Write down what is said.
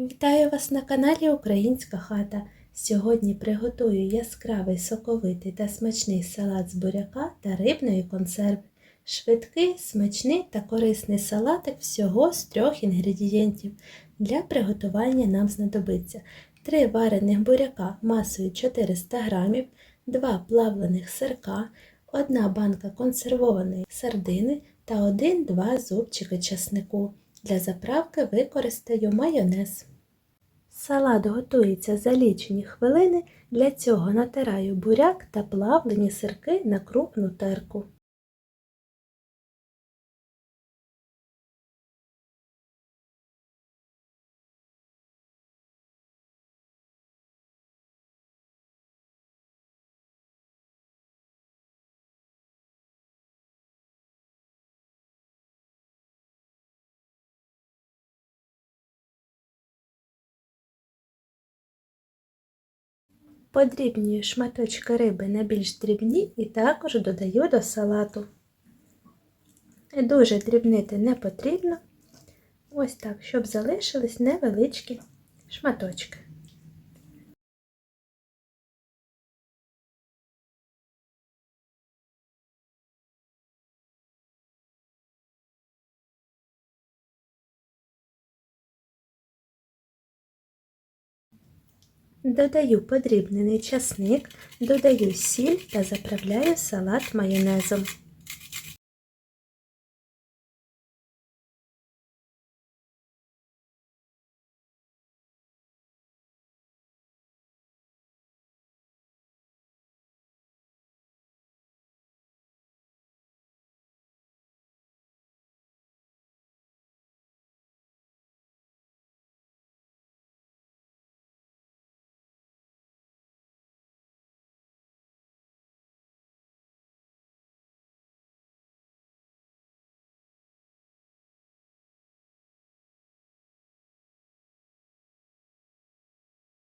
Вітаю вас на каналі Українська хата. Сьогодні приготую яскравий соковитий та смачний салат з буряка та рибної консерви. Швидкий, смачний та корисний салатик всього з трьох інгредієнтів. Для приготування нам знадобиться 3 варених буряка масою 400 г, 2 плавлених сирка, 1 банка консервованої сардини та 1-2 зубчики часнику. Для заправки використаю майонез. Салат готується за лічені хвилини. Для цього натираю буряк та плавлені сирки на крупну терку. Подрібнюю шматочки риби на більш дрібні і також додаю до салату. Дуже дрібнити не потрібно. Ось так, щоб залишились невеличкі шматочки. Додаю подрібнений часник, додаю сіль та заправляю салат майонезом.